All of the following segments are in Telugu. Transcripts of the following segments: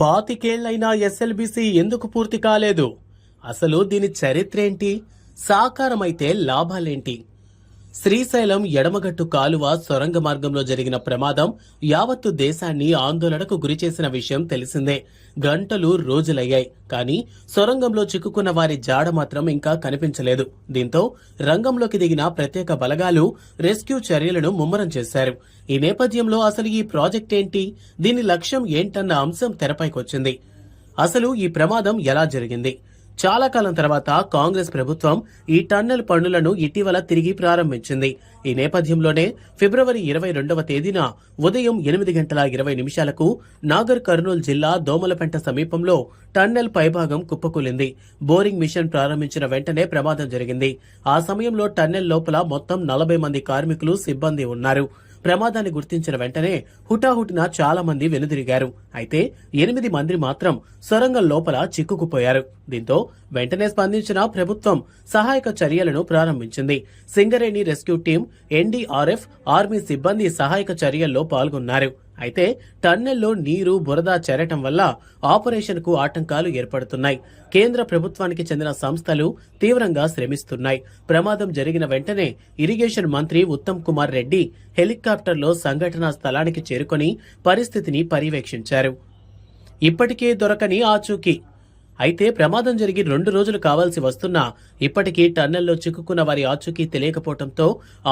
పాతికేళ్ళైనా ఎస్ఎల్బిసి ఎందుకు పూర్తి కాలేదు? అసలు దీని చరిత్రేంటి? సాకారమైతే లాభాలేంటి? శ్రీశైలం ఎడమగట్టు కాలువ సొరంగ మార్గంలో జరిగిన ప్రమాదం యావత్తు దేశాన్ని ఆందోళనకు గురిచేసిన విషయం తెలిసిందే. గంటలు రోజులయ్యాయి. కానీ సొరంగంలో చిక్కుకున్న వారి జాడ మాత్రం ఇంకా కనిపించలేదు. దీంతో రంగంలోకి దిగిన ప్రత్యేక బలగాలు రెస్క్యూ చర్యలను ముమ్మరం చేశారు. ఈ నేపథ్యంలో అసలు ఈ ప్రాజెక్ట్ ఏంటి? దీని లక్ష్యం ఏంటన్న అంశం తెరపైకొచ్చింది. అసలు ఈ ప్రమాదం ఎలా జరిగింది? చాలా కాలం తర్వాత కాంగ్రెస్ ప్రభుత్వం ఈ టన్నెల్ పనులను ఇటీవల తిరిగి ప్రారంభించింది. ఈ నేపథ్యంలోనే ఫిబ్రవరి ఇరవై రెండవ తేదీన ఉదయం ఎనిమిది గంటల ఇరవై నిమిషాలకు నాగర్ కర్నూలు జిల్లా దోమలపెంట సమీపంలో టన్నెల్ పైభాగం కుప్పకూలింది. బోరింగ్ మిషన్ ప్రారంభించిన వెంటనే ప్రమాదం జరిగింది. ఆ సమయంలో టన్నెల్ లోపల మొత్తం నలభై మంది కార్మికులు సిబ్బంది ఉన్నారు. ప్రమాదాన్ని గుర్తించిన వెంటనే హుటాహుటిన చాలా మంది వెనుదిరిగారు. అయితే ఎనిమిది మంది మాత్రం సొరంగం లోపల చిక్కుకుపోయారు. దీంతో వెంటనే స్పందించిన ప్రభుత్వం సహాయక చర్యలను ప్రారంభించింది. Singareni rescue team NDRF army సిబ్బంది సహాయక చర్యల్లో పాల్గొన్నారు. అయితే టన్నెల్లో నీరు బురద చేరటం వల్ల ఆపరేషన్కు ఆటంకాలు ఏర్పడుతున్నాయి. కేంద్ర ప్రభుత్వానికి చెందిన సంస్థలు తీవ్రంగా శ్రమిస్తున్నాయి. ప్రమాదం జరిగిన వెంటనే ఇరిగేషన్ మంత్రి ఉత్తమ్ కుమార్ రెడ్డి హెలికాప్టర్లో సంఘటనా స్థలానికి చేరుకొని పరిస్థితిని పర్యవేక్షించారు. ఇప్పటికే దొరకని ఆచూకీ అయితే ప్రమాదం జరిగి రెండు రోజులు కావాల్సి వస్తున్నా ఇప్పటికీ టన్నెల్లో చిక్కుకున్న వారి ఆచూకీ తెలియకపోవడంతో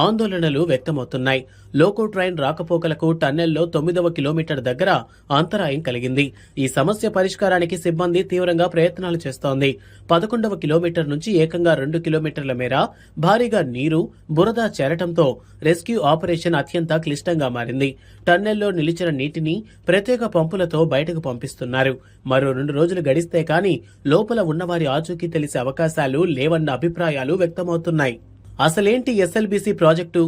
ఆందోళనలు వ్యక్తమవుతున్నాయి. లోకో ట్రైన్ రాకపోకలకు టన్నెల్లో తొమ్మిదవ కిలోమీటర్ దగ్గర అంతరాయం కలిగింది. ఈ సమస్య పరిష్కారానికి సిబ్బంది తీవ్రంగా ప్రయత్నాలు చేస్తోంది. పదకొండవ కిలోమీటర్ నుంచి ఏకంగా రెండు కిలోమీటర్ల మేర భారీగా నీరు బురద చేరటంతో రెస్క్యూ ఆపరేషన్ అత్యంత క్లిష్టంగా మారింది. టన్నెల్లో నిలిచిన నీటిని ప్రత్యేక పంపులతో బయటకు పంపిస్తున్నారు. మరో రెండు రోజులు గడిస్తే కానీ లోపల ఉన్నవారి ఆచూకీ తెలిసే అవకాశాలు లేవన్న అభిప్రాయాలు వ్యక్తమవుతున్నాయి. అసలేంటి ఎస్ఎల్బీసీ ప్రాజెక్టు?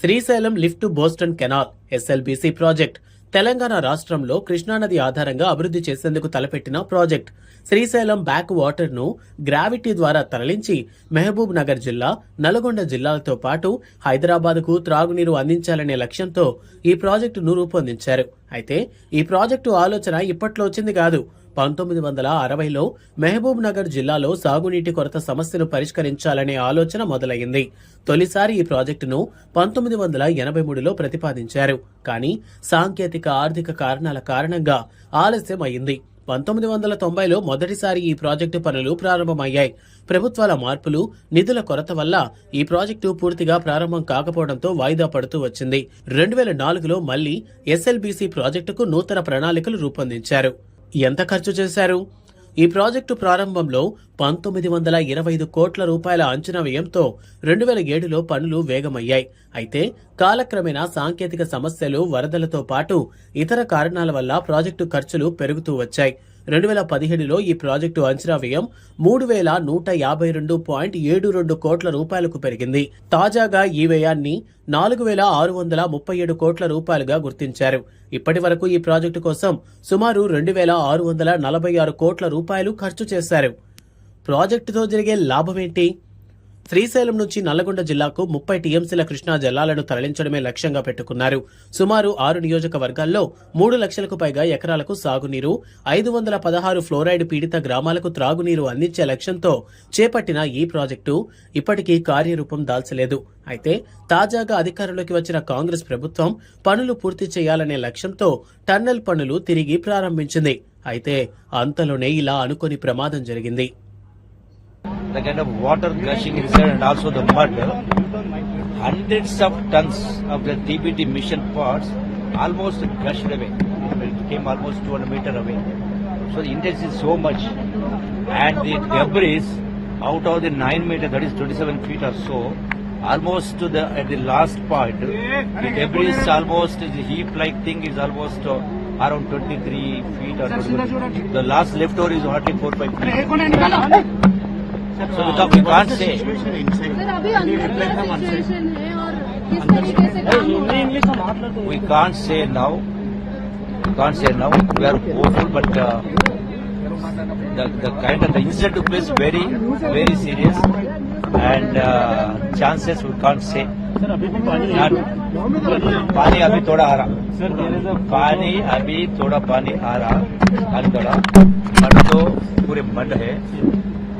శ్రీశైలం లిఫ్ట్ బోస్టన్ కెనాల్ ఎస్ఎల్బీసీ ప్రాజెక్ట్ తెలంగాణ రాష్ట్రంలో కృష్ణానది ఆధారంగా అభివృద్ధి చేసేందుకు తలపెట్టిన ప్రాజెక్ట్. శ్రీశైలం బ్యాక్ వాటర్ను గ్రావిటీ ద్వారా తరలించి మహబూబ్ నగర్ జిల్లా నల్గొండ జిల్లాలతో పాటు హైదరాబాద్కు త్రాగునీరు అందించాలనే లక్ష్యంతో ఈ ప్రాజెక్టును రూపొందించారు. అయితే ఈ ప్రాజెక్టు ఆలోచన ఇప్పట్లో వచ్చింది కాదు. పంతొమ్మిది వందల అరవైలో మహబూబ్ నగర్ జిల్లాలో సాగునీటి కొరత సమస్యను పరిష్కరించాలనే ఆలోచన మొదలైంది తొలిసారి ఈ ప్రాజెక్టును పంతొమ్మిది వందల ఎనభై మూడులో ప్రతిపాదించారు. కానీ సాంకేతిక ఆర్థిక కారణాల కారణంగా ఆలస్యం అయింది పంతొమ్మిది వందల తొంభైలో మొదటిసారి ఈ ప్రాజెక్టు పనులు ప్రారంభమయ్యాయి. ప్రభుత్వాల మార్పులు నిధుల కొరత వల్ల ఈ ప్రాజెక్టు పూర్తిగా ప్రారంభం కాకపోవడంతో వాయిదా పడుతూ వచ్చింది. రెండు వేల నాలుగులో మళ్ళీ ఎస్ఎల్బీసీ ప్రాజెక్టుకు నూతన ప్రణాళికలు రూపొందించారు. ఎంత ఖర్చు చేశారు? ఈ ప్రాజెక్టు ప్రారంభంలో పంతొమ్మిది వందల ఇరవై ఐదు కోట్ల రూపాయల అంచనా వ్యయంతో రెండు వేల ఏడులో పనులు వేగమయ్యాయి. అయితే కాలక్రమేణా సాంకేతిక సమస్యలు వరదలతో పాటు ఇతర కారణాల వల్ల ప్రాజెక్టు ఖర్చులు పెరుగుతూ వచ్చాయి. రెండు వేల పదిహేడులో ఈ ప్రాజెక్టు అంచనా వ్యయం మూడు వేల నూట యాభై రెండు పాయింట్ ఏడు రెండు కోట్ల రూపాయలకు పెరిగింది. తాజాగా ఈ వ్యయాన్ని నాలుగు వేల ఆరు వందల ముప్పై ఏడు కోట్ల రూపాయలుగా గుర్తించారు. ఇప్పటి వరకు ఈ ప్రాజెక్టు కోసం సుమారు రెండు వేల ఆరు వందల నలభై ఆరు కోట్ల రూపాయలు ఖర్చు చేశారు. ప్రాజెక్టుతో జరిగే లాభమేంటి? శ్రీశైలం నుంచి నల్లగొండ జిల్లాకు ముప్పై టీఎంసీల కృష్ణా జలాలను తరలించడమే లక్ష్యంగా పెట్టుకున్నారు. సుమారు ఆరు నియోజకవర్గాల్లో మూడు లక్షలకు పైగా ఎకరాలకు సాగునీరు ఐదు వందల పదహారు ఫ్లోరైడ్ పీడిత గ్రామాలకు త్రాగునీరు అందించే లక్ష్యంతో చేపట్టిన ఈ ప్రాజెక్టు ఇప్పటికీ కార్యరూపం దాల్చలేదు. అయితే తాజాగా అధికారంలోకి వచ్చిన కాంగ్రెస్ ప్రభుత్వం పనులు పూర్తి చేయాలనే లక్ష్యంతో టన్నెల్ పనులు తిరిగి ప్రారంభించింది. అయితే అంతలోనే ఇలా అనుకోని ప్రమాదం జరిగింది. The kind of water gushing inside and also the mud. Hundreds of tons of the TBT mission parts almost gushed away. It came almost 200 meter away. So the intensity is so much. And the debris out of the 9 meter, that is 27 feet or so, almost to the at the last part, the debris is almost the heap like thing is almost uh, around 23 feet or 21. The last leftover is hardly 4 5 feet. So we can't- we can't say. Sir अभी अंदर क्या सिचुएशन है और किस तरीके से We can't say now. We can't say now. We are hopeful, but uh, the the kind of the incident took place very very serious, and uh, chances we can't say. Sir अभी भी पानी पानी अभी थोड़ा आ रहा सर अ पानी अभी थोड़ा पानी आ रहा पानी थोड़ा मड तो पूरे मड है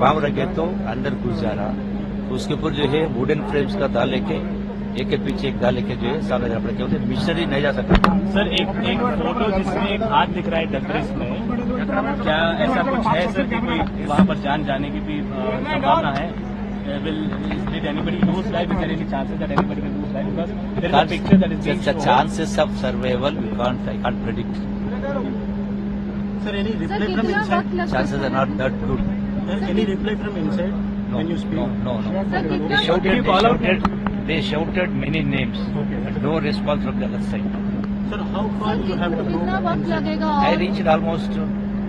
पाँव रखे तो अंदर घुस जा रहा। तो उसके ऊपर जो है वुडन फ्रेम्स का दाल लेके एक के पीछे एक दाल लेके जो है सामने जाना पड़ेगा क्योंकि मिशनरी नहीं जा सकता। सर एक एक फ़ोटो जिसमें एक हाथ दिख रहा है डब्रिस में। क्या ऐसा कुछ है सर कि कोई वहाँ पर जान जाने की भी संभावना है? Chances that anybody can lose life because there is picture that is Just the chances of survival we can't I can't predict. Sir any sir कितना वक्त लग Chances सकता Any reply from inside no, when you speak? No, no, no. They shouted, they shouted, they shouted many names. Okay. No response from the other side. Sir, how far you have to go? I reached almost,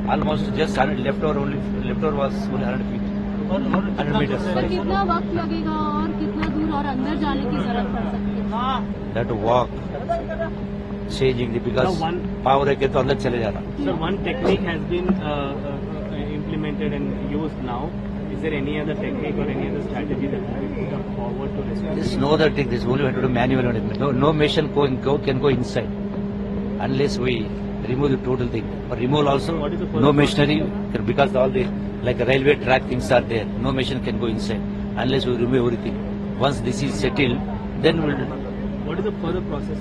almost just 100 left or only left or was only 100 feet. और और कितना मीटर सर कितना वक्त लगेगा और कितना दूर और अंदर जाने की ज़रूरत पड़ सकती है that walk changing because power है के तो अंदर चले जाना sir one technique has been implemented and used now. Is there any other technique or any other strategy that be put up forward to respond? This no other thing. This only we have to do manual management. No, no machine go, go can go inside unless we remove the total thing. For removal also, What is the no machinery because all the like railway track things are there. No machine can go inside unless we remove everything. Once this is settled, then we'll What is the further process?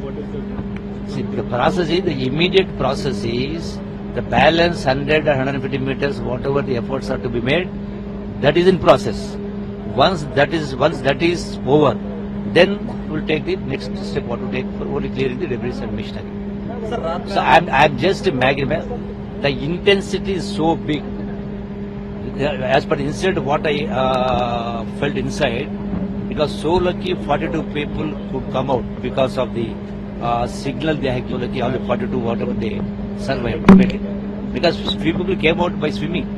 What is the see the process is the immediate process is the balance 100 or 150 meters, whatever the efforts are to be made, that is in process. Once that is once that is over, then we'll take the next step what to take for only clearing the debris and machinery. So I'm I'm just imagining the intensity is so big. As per the incident, what I uh, felt inside, it was so lucky 42 people could come out because of the uh, signal they had. Lucky all the 42 whatever they Sir, why appropriately? Because few people came out by swimming.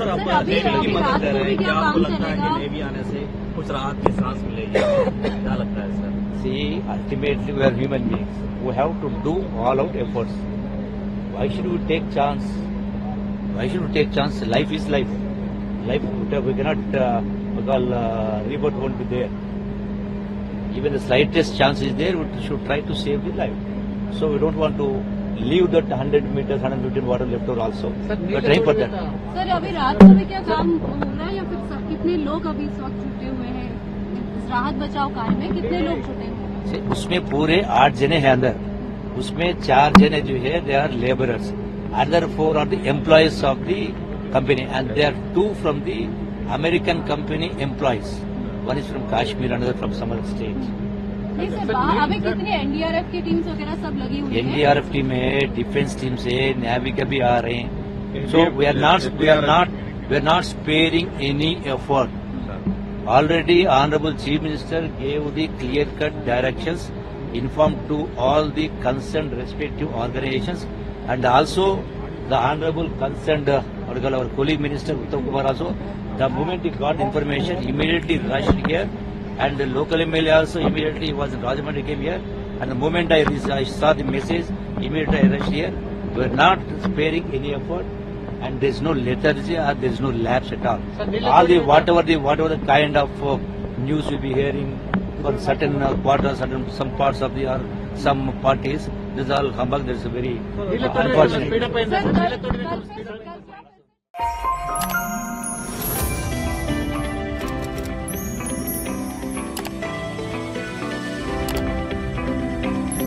Sir आपको अभी मदद दे रहे हैं क्या आपको लगता है कि नेवी आने से कुछ राहत की सांस मिलेगी क्या लगता है sir see ultimately we are human beings we have to do all out efforts why should we take chance why should we take chance life is life life we cannot call uh, rebound won't be there. Even the slightest chance is there, we should try to save the life. So we don't want to leave that 100 meters, 150 water left over also. We are trying for that. Sir अभी रात को भी क्या काम हो रहा है या फिर कितने लोग अभी इस वक्त जुटे हुए हैं? इस राहत बचाव कार्य में कितने लोग जुटे हुए हैं? उसमें पूरे आठ जने हैं अंदर। उसमें चार जने जो है they are labourers other four are the employees of the company and they are two from the American company employees one is from Kashmir another from some other state N D R F team है? डिफेंस टीम से नेविका भी आ रहे हैं। So we are not we are not we are not sparing any effort already honourable chief minister gave the clear cut direction inform to all the concern respective organisation and also the honourable concern our colleague minister Uttam Kumar also the moment you got information immediately ration care and the local MLA also immediately was in Rajahmundry came here, and the moment I, I saw the message, immediately I rushed here. We are not sparing any effort and there is no lethargy or there is no lapse at all. All the whatever the whatever the kind of uh, news we be hearing for certain uh, quarters, certain some parts of the or some parties, this is all humbug. This is very uh, unfortunate.